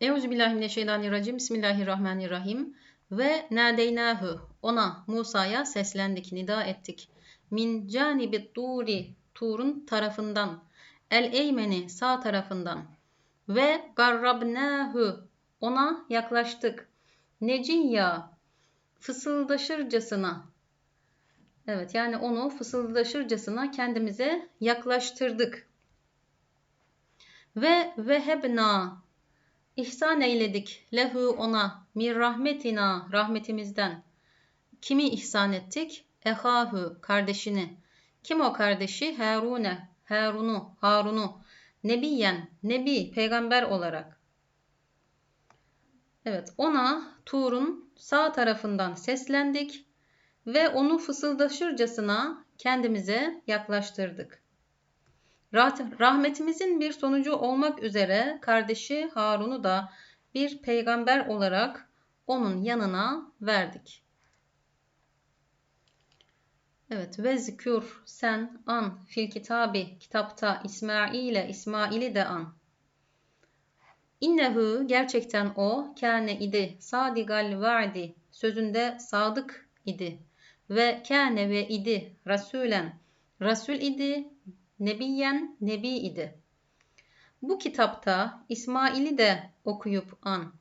Euzubillahimineşşeytanirracim. Bismillahirrahmanirrahim. Ve nadeynahu. Ona Musa'ya seslendik, nida ettik. Min canibit turi. Tur'un tarafından. El eymeni sağ tarafından. Ve garrabnahu. Ona yaklaştık. Neciyya. Fısıldaşırcasına. Evet yani onu fısıldaşırcasına kendimize yaklaştırdık. Ve vehebna İhsan eyledik lehu ona mir rahmetina rahmetimizden. Kimi ihsan ettik? Ehahu kardeşini. Kim o kardeşi? Harune. Harun'u, Harun'u. Nebiyen, nebi, peygamber olarak. Evet, ona Tur'un sağ tarafından seslendik ve onu fısıldaşırcasına kendimize yaklaştırdık. Rahmetimizin bir sonucu olmak üzere kardeşi Harun'u da bir peygamber olarak onun yanına verdik. Evet ve zikür sen an fil kitabi kitapta İsmail'e İsmail'i de an. İnnehu gerçekten o kâne idi sadigal vaadi sözünde sadık idi ve kâne ve idi rasulen rasul idi Nebiyen Nebi idi. Bu kitapta İsmail'i de okuyup an.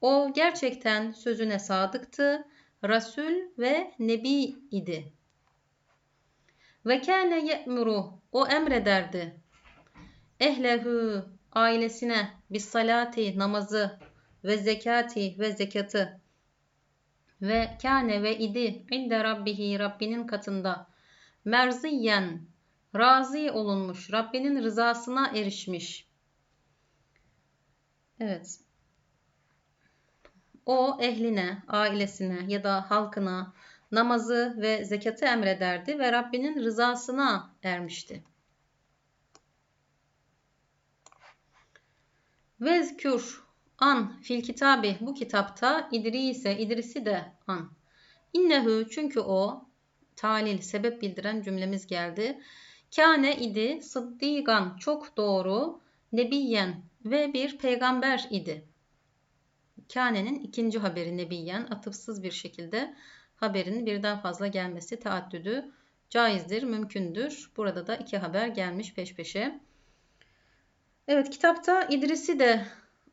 O gerçekten sözüne sadıktı, Resul ve Nebi idi. Ve kâne ye'muru, o emrederdi. Ehlehu, ailesine, bis salati, namazı ve zekati ve zekatı. Ve kâne ve idi inde rabbihi, Rabbinin katında. Merziyen, razı olunmuş, Rabbinin rızasına erişmiş. Evet. O ehline, ailesine ya da halkına namazı ve zekatı emrederdi ve Rabbinin rızasına ermişti. Vezkür an fil kitabi bu kitapta İdris'e İdris'i de an. İnnehu çünkü o talil sebep bildiren cümlemiz geldi. Kâne idi sıddigan çok doğru, nebiyen ve bir peygamber idi. Kâne'nin ikinci haberi nebiyen atıfsız bir şekilde haberin birden fazla gelmesi taaddüdü caizdir, mümkündür. Burada da iki haber gelmiş peş peşe. Evet kitapta İdris'i de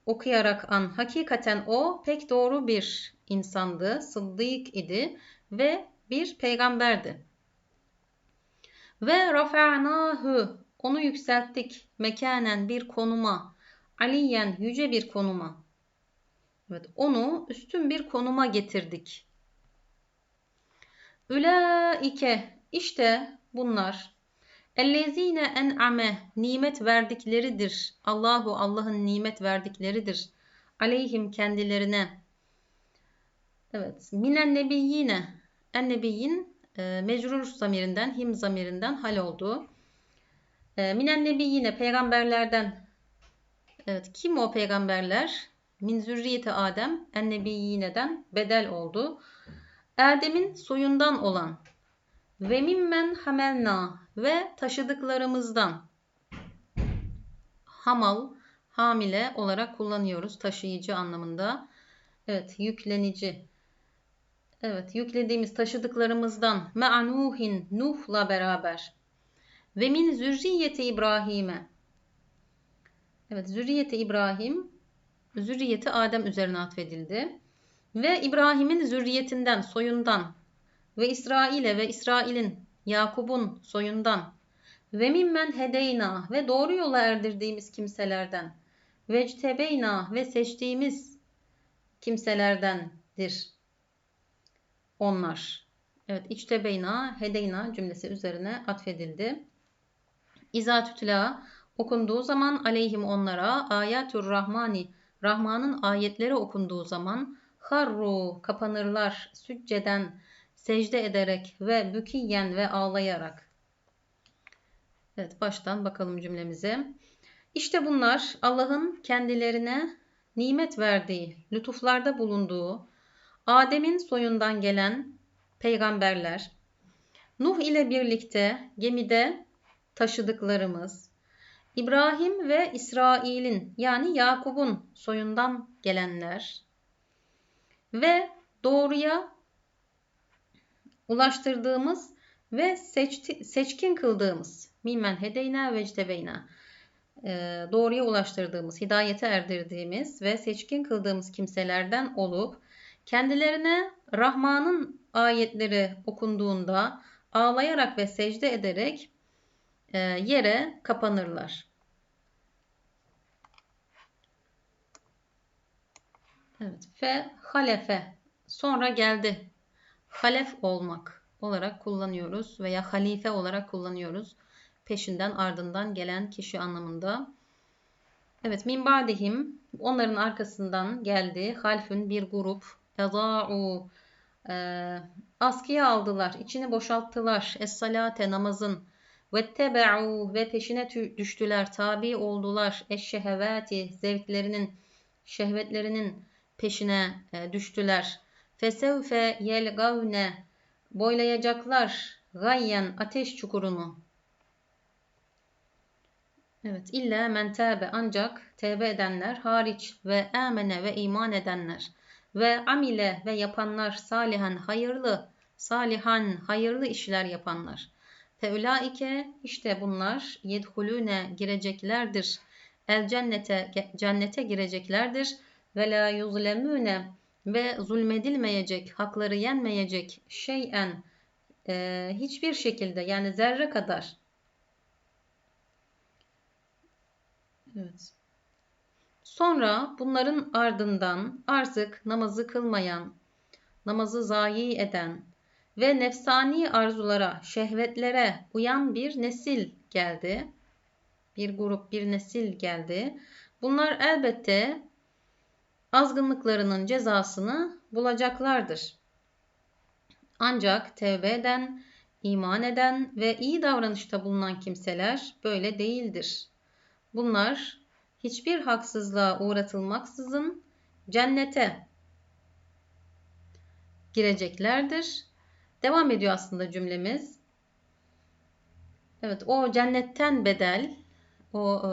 okuyarak an hakikaten o pek doğru bir insandı, sıddık idi ve bir peygamberdi. Ve rafa'nahu onu yükselttik mekanen bir konuma aliyen yüce bir konuma. Evet onu üstün bir konuma getirdik. Ülaike işte bunlar ellezine en'ame nimet verdikleridir. Allahu Allah'ın nimet verdikleridir. Aleyhim kendilerine. Evet. Minen nebiyyine. En nebiyyin e, mecrur zamirinden, him zamirinden hal olduğu. E, minen nebi yine peygamberlerden. Evet, kim o peygamberler? Min zürriyeti Adem, en nebi yineden bedel oldu. Adem'in soyundan olan ve mimmen hamelna ve taşıdıklarımızdan hamal hamile olarak kullanıyoruz taşıyıcı anlamında. Evet yüklenici Evet, yüklediğimiz taşıdıklarımızdan me'anuhin Nuh'la beraber ve min zürriyeti İbrahim'e. Evet, zürriyeti İbrahim, zürriyeti Adem üzerine atfedildi. Ve İbrahim'in zürriyetinden, soyundan ve İsrail'e ve İsrail'in, Yakub'un soyundan ve mimmen hedeyna ve doğru yola erdirdiğimiz kimselerden vectebeyna ve seçtiğimiz kimselerdendir onlar. Evet içte beyna hedeyna cümlesi üzerine atfedildi. İza tütla okunduğu zaman aleyhim onlara ayatur rahmani Rahman'ın ayetleri okunduğu zaman harru kapanırlar sücceden secde ederek ve bükiyen ve ağlayarak. Evet baştan bakalım cümlemize. İşte bunlar Allah'ın kendilerine nimet verdiği, lütuflarda bulunduğu, Adem'in soyundan gelen peygamberler, Nuh ile birlikte gemide taşıdıklarımız, İbrahim ve İsrail'in yani Yakub'un soyundan gelenler ve doğruya ulaştırdığımız ve seçti, seçkin kıldığımız mimen hedeyna vectebeyna e, doğruya ulaştırdığımız, hidayete erdirdiğimiz ve seçkin kıldığımız kimselerden olup kendilerine Rahman'ın ayetleri okunduğunda ağlayarak ve secde ederek e, yere kapanırlar. Evet. Fe halefe sonra geldi. Halef olmak olarak kullanıyoruz veya halife olarak kullanıyoruz. Peşinden ardından gelen kişi anlamında. Evet min ba'dihim onların arkasından geldi. Halfün bir grup. Eza'u e, askıya aldılar. içini boşalttılar. Es-salate namazın. Vettebe'u ve peşine düştüler. Tabi oldular. Eşşehevati zevklerinin şehvetlerinin peşine e, düştüler. Fesevfe yelgavne boylayacaklar gayyen ateş çukurunu. Evet, illa men tâbe ancak tevbe edenler hariç ve amene ve iman edenler ve amile ve yapanlar salihan hayırlı, salihan hayırlı işler yapanlar. Feulaike işte bunlar yedhulune gireceklerdir. El cennete cennete gireceklerdir ve la yuzlemune ve zulmedilmeyecek, hakları yenmeyecek şeyen e, hiçbir şekilde yani zerre kadar Evet. Sonra bunların ardından artık namazı kılmayan, namazı zayi eden ve nefsani arzulara, şehvetlere uyan bir nesil geldi. Bir grup, bir nesil geldi. Bunlar elbette azgınlıklarının cezasını bulacaklardır. Ancak tevbe eden, iman eden ve iyi davranışta bulunan kimseler böyle değildir. Bunlar hiçbir haksızlığa uğratılmaksızın cennete gireceklerdir. Devam ediyor aslında cümlemiz. Evet o cennetten bedel, o e,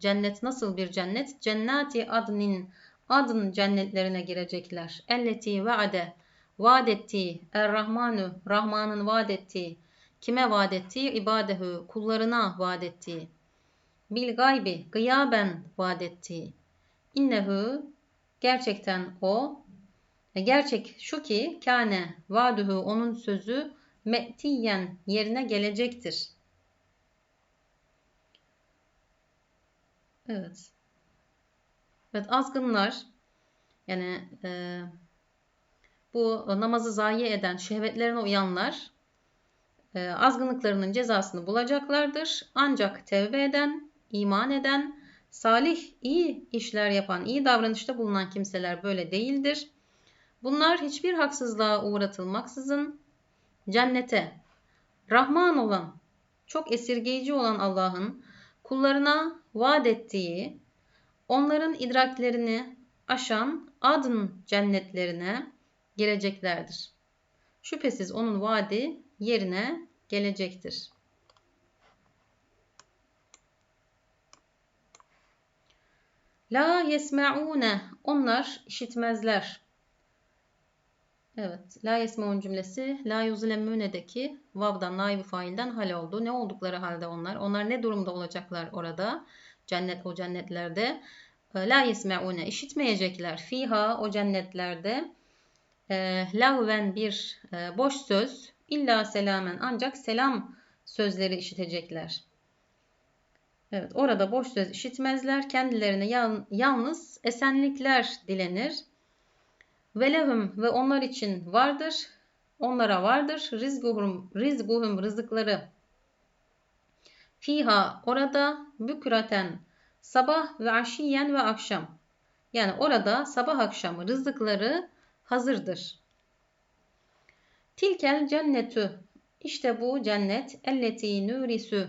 cennet nasıl bir cennet? Cennati adnin adın cennetlerine girecekler. Elleti vaade vaad ettiği Er-Rahmanu Rahman'ın vaad ettiği kime vaad ettiği ibadehu kullarına vaad ettiği bil gaybi gıyaben vaad ettiği innehu gerçekten o e, gerçek şu ki kane vaduhu onun sözü metiyen yerine gelecektir. Evet. Evet azgınlar yani e, bu namazı zayi eden, şehvetlerine uyanlar e, azgınlıklarının cezasını bulacaklardır. Ancak tevbe eden, iman eden, salih, iyi işler yapan, iyi davranışta bulunan kimseler böyle değildir. Bunlar hiçbir haksızlığa uğratılmaksızın cennete, Rahman olan, çok esirgeyici olan Allah'ın kullarına vaat ettiği onların idraklerini aşan adın cennetlerine gireceklerdir. Şüphesiz onun vaadi yerine gelecektir. La yesme'une onlar işitmezler. Evet. La yesme'un cümlesi la yuzlemüne'deki vavdan naibi failden hal oldu. Ne oldukları halde onlar? Onlar ne durumda olacaklar orada? Cennet o cennetlerde. Ee, la yesme'une işitmeyecekler. Fiha o cennetlerde e, lavven bir e, boş söz illa selamen ancak selam sözleri işitecekler. Evet orada boş söz işitmezler. Kendilerine yalnız esenlikler dilenir. Ve lehum ve onlar için vardır. Onlara vardır. Rizguhum, rizguhum rızıkları. Fiha orada bükraten sabah ve aşiyen ve akşam. Yani orada sabah akşamı rızıkları hazırdır. Tilkel cennetü işte bu cennet elleti nurisu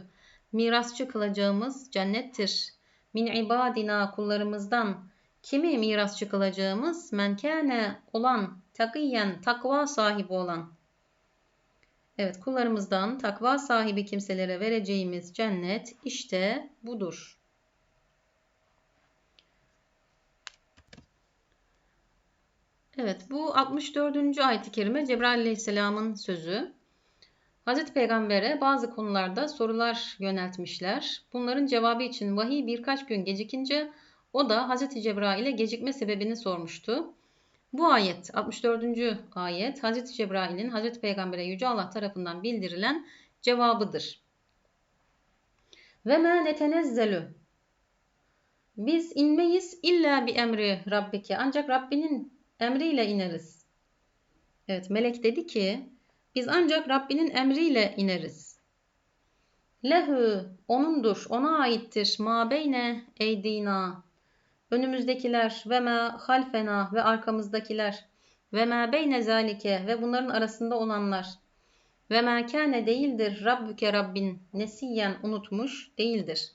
mirasçı kılacağımız cennettir. Min ibadina kullarımızdan kimi mirasçı kılacağımız menkâne olan takiyen takva sahibi olan. Evet kullarımızdan takva sahibi kimselere vereceğimiz cennet işte budur. Evet bu 64. ayet-i kerime Cebrail aleyhisselamın sözü. Hazreti Peygamber'e bazı konularda sorular yöneltmişler. Bunların cevabı için vahiy birkaç gün gecikince o da Hazreti Cebrail'e gecikme sebebini sormuştu. Bu ayet 64. ayet Hazreti Cebrail'in Hazreti Peygamber'e Yüce Allah tarafından bildirilen cevabıdır. Ve ma netenezzelü Biz inmeyiz illa bir emri Rabbike ancak Rabbinin emriyle ineriz. Evet melek dedi ki biz ancak Rabbinin emriyle ineriz. Lehu onundur, ona aittir. Ma beyne eydina önümüzdekiler ve ma halfena ve arkamızdakiler ve ma beyne zalike ve bunların arasında olanlar ve ma kâne değildir Rabbüke Rabbin nesiyen unutmuş değildir.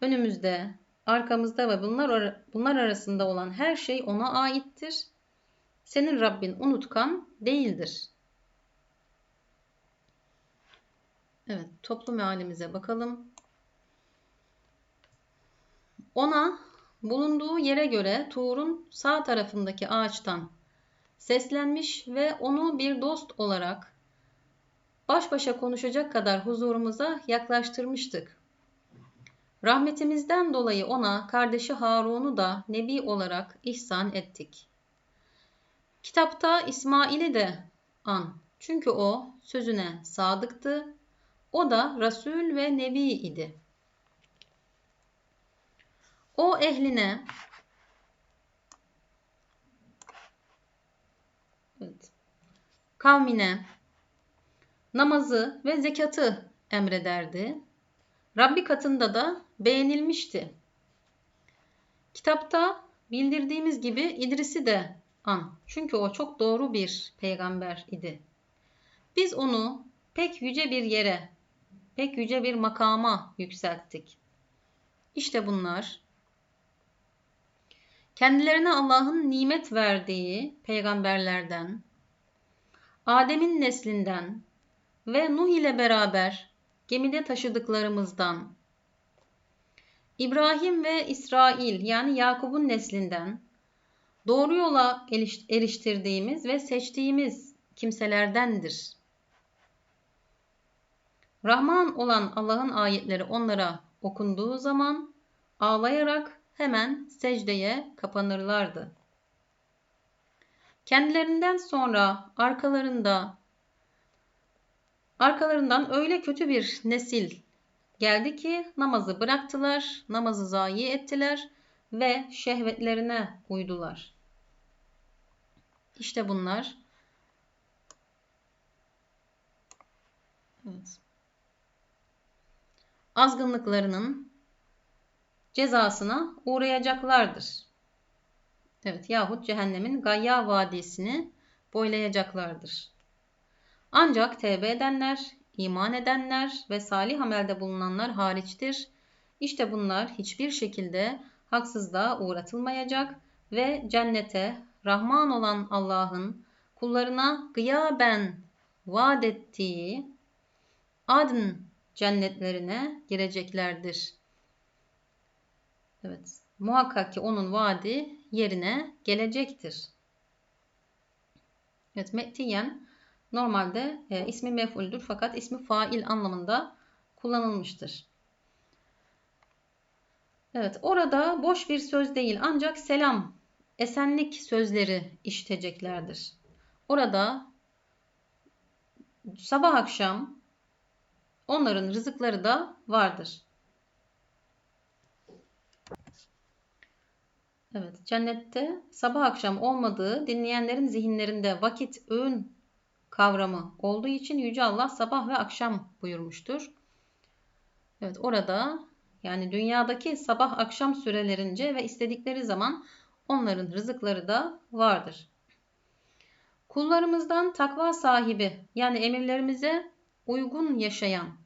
Önümüzde, arkamızda ve bunlar, bunlar arasında olan her şey ona aittir. Senin Rabbin unutkan değildir. Evet, toplu mealimize bakalım. Ona bulunduğu yere göre Tuğr'un sağ tarafındaki ağaçtan seslenmiş ve onu bir dost olarak baş başa konuşacak kadar huzurumuza yaklaştırmıştık. Rahmetimizden dolayı ona kardeşi Harun'u da nebi olarak ihsan ettik. Kitapta İsmail'i de an. Çünkü o sözüne sadıktı. O da Resul ve Nebi idi. O ehline evet, kavmine namazı ve zekatı emrederdi. Rabbi katında da beğenilmişti. Kitapta bildirdiğimiz gibi İdris'i de an. Çünkü o çok doğru bir peygamber idi. Biz onu pek yüce bir yere, pek yüce bir makama yükselttik. İşte bunlar kendilerine Allah'ın nimet verdiği peygamberlerden, Adem'in neslinden ve Nuh ile beraber gemide taşıdıklarımızdan, İbrahim ve İsrail yani Yakup'un neslinden doğru yola eriştirdiğimiz ve seçtiğimiz kimselerdendir. Rahman olan Allah'ın ayetleri onlara okunduğu zaman ağlayarak hemen secdeye kapanırlardı. Kendilerinden sonra arkalarında arkalarından öyle kötü bir nesil geldi ki namazı bıraktılar, namazı zayi ettiler ve şehvetlerine uydular. İşte bunlar evet. Azgınlıklarının cezasına uğrayacaklardır. Evet yahut cehennemin Gayya Vadisi'ni boylayacaklardır. Ancak tevbe edenler, iman edenler ve salih amelde bulunanlar hariçtir. İşte bunlar hiçbir şekilde haksızlığa uğratılmayacak ve cennete Rahman olan Allah'ın kullarına gıyaben vaat ettiği adn cennetlerine gireceklerdir. Evet. Muhakkak ki onun vaadi yerine gelecektir. Evet, metiyen normalde e, ismi mef'uldür fakat ismi fail anlamında kullanılmıştır. Evet, orada boş bir söz değil ancak selam, esenlik sözleri işiteceklerdir. Orada sabah akşam onların rızıkları da vardır. Evet, cennette sabah akşam olmadığı dinleyenlerin zihinlerinde vakit, öğün kavramı olduğu için Yüce Allah sabah ve akşam buyurmuştur. Evet, orada yani dünyadaki sabah akşam sürelerince ve istedikleri zaman onların rızıkları da vardır. Kullarımızdan takva sahibi yani emirlerimize uygun yaşayan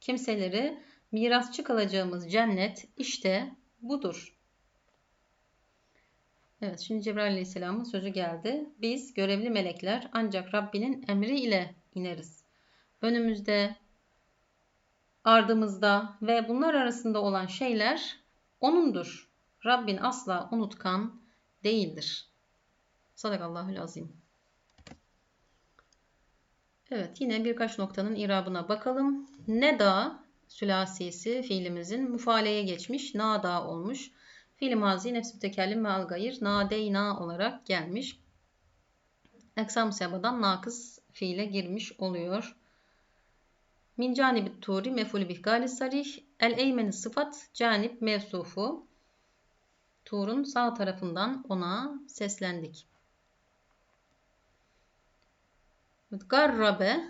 kimseleri mirasçı kalacağımız cennet işte budur. Evet şimdi Cebrail Aleyhisselam'ın sözü geldi. Biz görevli melekler ancak Rabbinin emri ile ineriz. Önümüzde, ardımızda ve bunlar arasında olan şeyler O'nundur. Rabbin asla unutkan değildir. Sadakallahül azim. Evet yine birkaç noktanın irabına bakalım. Ne da sülasisi fiilimizin mufaleye geçmiş. Nada olmuş. Fiil mazi nefsi mütekellim ve algayır nadeyna olarak gelmiş. Eksam sebadan nakız fiile girmiş oluyor. Min canibit turi mefulü bih gali sarih. El eymeni sıfat canip mevsufu. Tur'un sağ tarafından ona seslendik. Garrabe,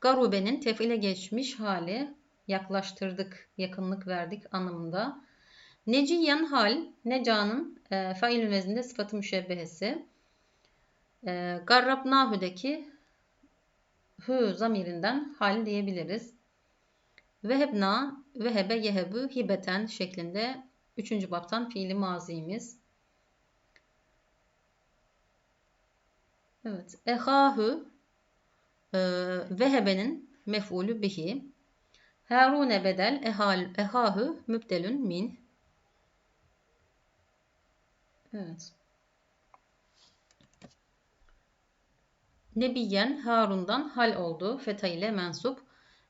garubenin tefile geçmiş hali yaklaştırdık, yakınlık verdik anlamında. Neciyen hal, necanın e, failün vezinde sıfatı müşebbehesi. E, Garrabnahü'deki hü zamirinden hal diyebiliriz. Vehebna, vehebe, yehebu, hibeten şeklinde üçüncü baptan fiili mazimiz. Evet. Ehahü e, vehebenin mef'ulü bihi. Harune bedel ehal, ehahü mübdelün min. Evet. Nebiyen Harun'dan hal oldu. Feta ile mensup.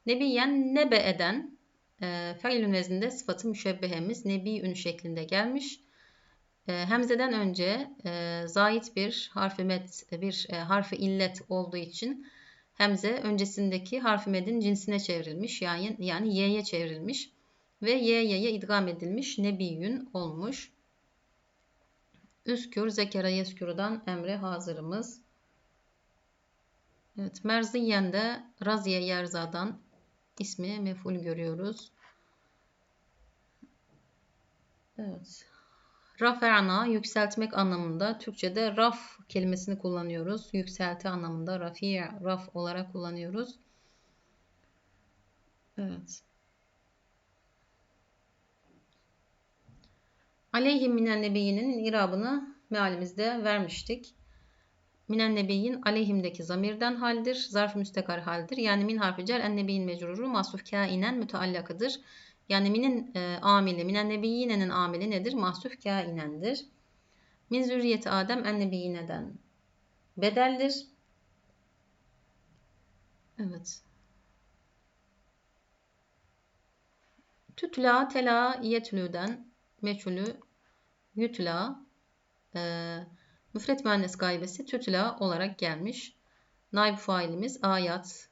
Nebiyen nebe eden e, feilün vezninde sıfatı müşebbehemiz nebiün şeklinde gelmiş. E, hemzeden önce e, zait bir harfi met, bir e, harfi illet olduğu için hemze öncesindeki harfi medin cinsine çevrilmiş. Yani, yani y'ye çevrilmiş. Ve y'ye idgam edilmiş. Nebiyün olmuş. Üskür, zekera yeskür'dan emre hazırımız. Evet, Merziyen'de Raziye Yerza'dan ismi meful görüyoruz. Evet. Rafa'na yükseltmek anlamında Türkçe'de raf kelimesini kullanıyoruz. Yükselti anlamında rafi raf olarak kullanıyoruz. Evet. Aleyhim minen nebiyinin irabını mealimizde vermiştik. Minen nebiyyin aleyhimdeki zamirden haldir. Zarf müstekar haldir. Yani min harfi cer en nebiyin mecruru masuf kainen müteallakıdır. Yani minin e, amili, minen nebiyyinenin amili nedir? Mahsuf kainendir. Min zürriyeti Adem en nebiyyineden bedeldir. Evet. Tütla, tela, yetlüden meçhulü, yütla, e, müfret müennes gaybesi tütla olarak gelmiş. Naib failimiz ayat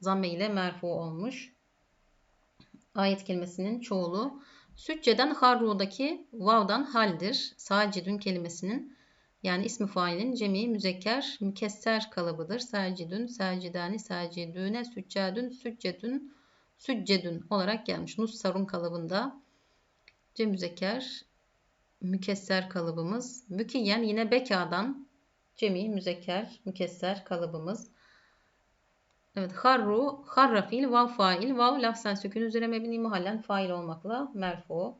zamme ile merfu olmuş ayet kelimesinin çoğulu. Sücceden harru'daki vav'dan haldir. Sacidün kelimesinin yani ismi failin cemi müzekker mükesser kalıbıdır. Sacidün, sacidani, sacidüne, süccadün, süccedün, süccedün olarak gelmiş. Nussarun kalıbında cem müzekker mükesser kalıbımız. Mükiyen yine bekadan cemi müzekker mükesser kalıbımız. Evet harru, harra fiil, vav fail, vav lafzen sükun üzere mebni muhallen fail olmakla merfu.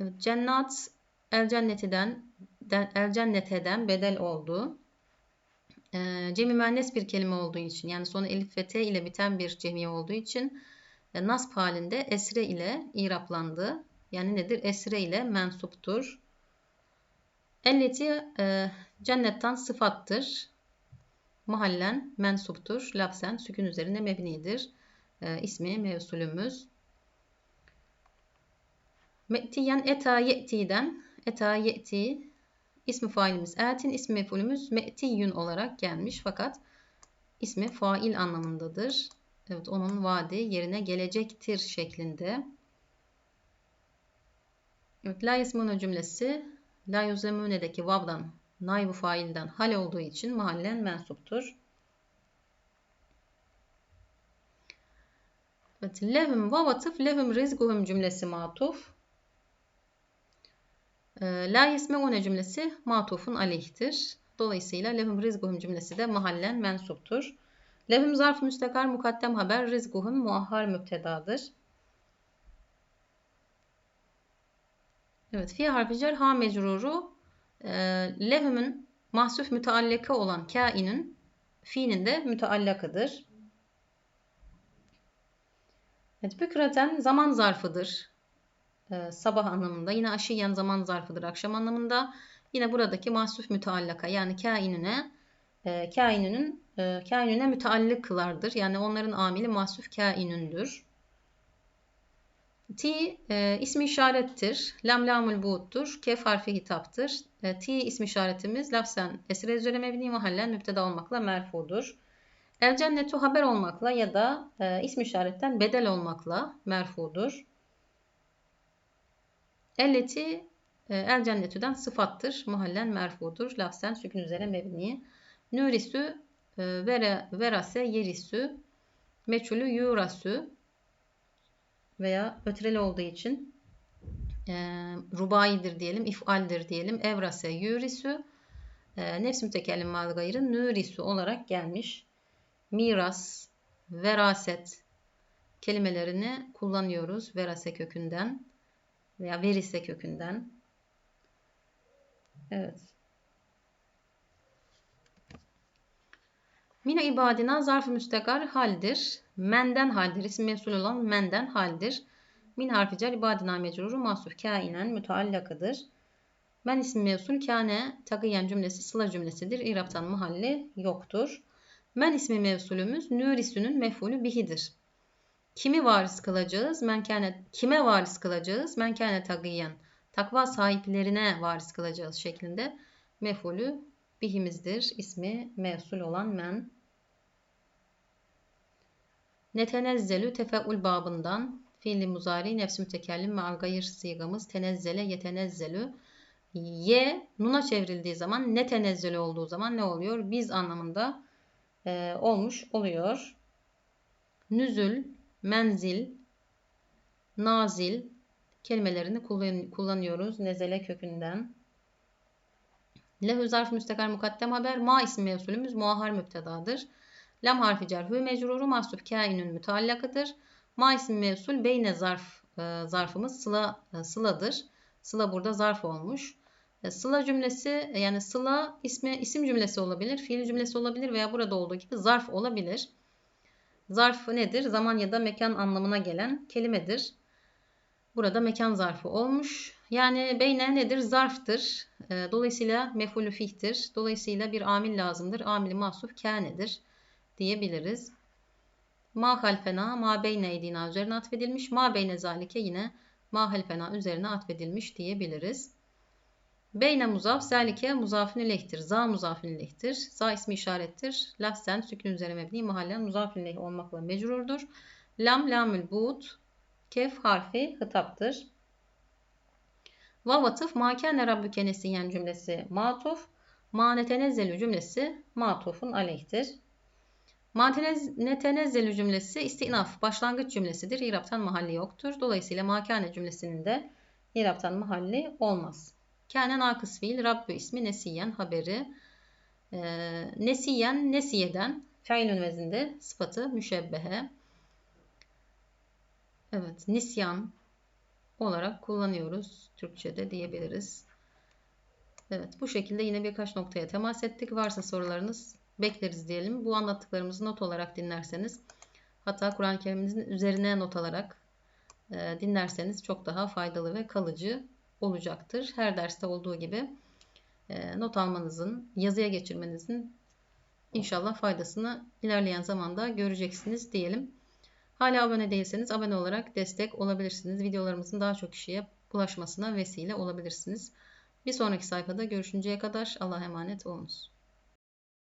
Evet, cennat el cennetiden el cenneteden bedel oldu. E, cemi müennes bir kelime olduğu için yani sonu elif ve t ile biten bir cemi olduğu için e, nasb halinde esre ile iraplandı. Yani nedir? Esre ile mensuptur. Elleti e, cennetten sıfattır mahallen mensuptur. Lafzen sükun üzerine mebnidir. E, ismi mevsulümüz. Me'tiyen eta ye'tiden eta ye'ti ismi failimiz etin ismi mefulümüz me'tiyyün olarak gelmiş fakat ismi fail anlamındadır. Evet onun vaadi yerine gelecektir şeklinde. Evet la yesmunu cümlesi la yuzemüne'deki vav'dan naibu failden hal olduğu için mahallen mensuptur. Evet, lehum vav lehum rizguhum cümlesi matuf. Ee, la yesmeune cümlesi matufun aleyhtir. Dolayısıyla lehum rizguhum cümlesi de mahallen mensuptur. Lehum zarf müstakar mukaddem haber rizguhum muahhar müptedadır. Evet, fi harfi cer ha mecruru e, lehümün mahsuf müteallaka olan kainin fiilin de müteallakıdır. Evet, bükreten zaman zarfıdır. Ee, sabah anlamında. Yine aşiyen zaman zarfıdır akşam anlamında. Yine buradaki mahsuf müteallaka yani kainine e, kaininin e, kainine müteallık kılardır. Yani onların amili mahsuf kainündür. Ti e, ismi işarettir. Lam lamul buğuttur. Kef harfi hitaptır. E, ti ismi işaretimiz lafzen esre üzere mebni mahallen müpteda olmakla merfudur. El cennetu haber olmakla ya da e, ismi işaretten bedel olmakla merfudur. Elleti e, el cennetüden sıfattır. Muhallen merfudur. Lafzen sükun üzere mebni. Nürisü e, vere, verase yerisü meçhulü yurasü veya ötreli olduğu için e, rubaidir diyelim, ifaldir diyelim. Evrase yurisü e, nefs mütekellim mal gayrı nürisü olarak gelmiş. Miras, veraset kelimelerini kullanıyoruz verase kökünden veya verise kökünden. Evet. Mine ibadina zarf-ı müstekar haldir. Menden haldir. İsim mesul olan menden haldir. Min harfi cer ibadina mecruru mahsuf kainen müteallakıdır. Men isim mevsul kâne takiyen cümlesi sıla cümlesidir. İraptan mahalli yoktur. Men ismi mevsulümüz nürisünün mefulü bihidir. Kimi varis kılacağız? Men kâne, kime varis kılacağız? Men kâne takiyen. Takva sahiplerine varis kılacağız şeklinde mefulü bihimizdir. İsmi mevsul olan men. Netenezzelü tefeul babından fiili muzari nefsi mütekellim ve gayr sigamız tenezzele yetenezzelü ye nuna çevrildiği zaman ne olduğu zaman ne oluyor? Biz anlamında e, olmuş oluyor. Nüzül, menzil, nazil kelimelerini kullan kullanıyoruz. Nezele kökünden. Lehü zarf müstakar mukaddem haber. Ma isim mevsulümüz muahhar müptedadır. Lam harfi cerhü mecruru mahsup kainün müteallakıdır. Ma isim mevsul beyne zarf e, zarfımız sıla e, sıladır. Sıla burada zarf olmuş. E, sıla cümlesi yani sıla ismi isim cümlesi olabilir, fiil cümlesi olabilir veya burada olduğu gibi zarf olabilir. Zarf nedir? Zaman ya da mekan anlamına gelen kelimedir. Burada mekan zarfı olmuş. Yani beyne nedir? Zarftır. Dolayısıyla mefulü fihtir. Dolayısıyla bir amil lazımdır. Amili mahsuf kânedir diyebiliriz. Ma halfena ma beyne eydina üzerine atfedilmiş. Ma beyne zalike yine ma halfena üzerine atfedilmiş diyebiliriz. Beyne muzaf zalike muzafin ileyhtir. Za muzafin ileyhtir. Za ismi işarettir. Lahsen sükun üzerine mebni mahallen muzafin ileyh olmakla mecrurdur. Lam lamül buğd kef harfi hitaptır. Vav atıf ma kâne rabbüke nesiyen cümlesi matuf. Ma netenezzelü cümlesi matufun aleyhtir. Netenezzelü cümlesi istinaf, başlangıç cümlesidir. İraptan mahalli yoktur. Dolayısıyla makane cümlesinin de İraptan mahalli olmaz. Kâne nakıs fiil, Rabbü ismi nesiyen haberi. E, nesiyen, nesiyeden, feilün vezinde sıfatı müşebbehe. Evet, nisyan olarak kullanıyoruz. Türkçe'de diyebiliriz. Evet, bu şekilde yine birkaç noktaya temas ettik. Varsa sorularınız bekleriz diyelim. Bu anlattıklarımızı not olarak dinlerseniz hatta Kur'an-ı Kerim'inizin üzerine not alarak e, dinlerseniz çok daha faydalı ve kalıcı olacaktır. Her derste olduğu gibi e, not almanızın, yazıya geçirmenizin inşallah faydasını ilerleyen zamanda göreceksiniz diyelim. Hala abone değilseniz abone olarak destek olabilirsiniz. Videolarımızın daha çok kişiye ulaşmasına vesile olabilirsiniz. Bir sonraki sayfada görüşünceye kadar Allah'a emanet olunuz.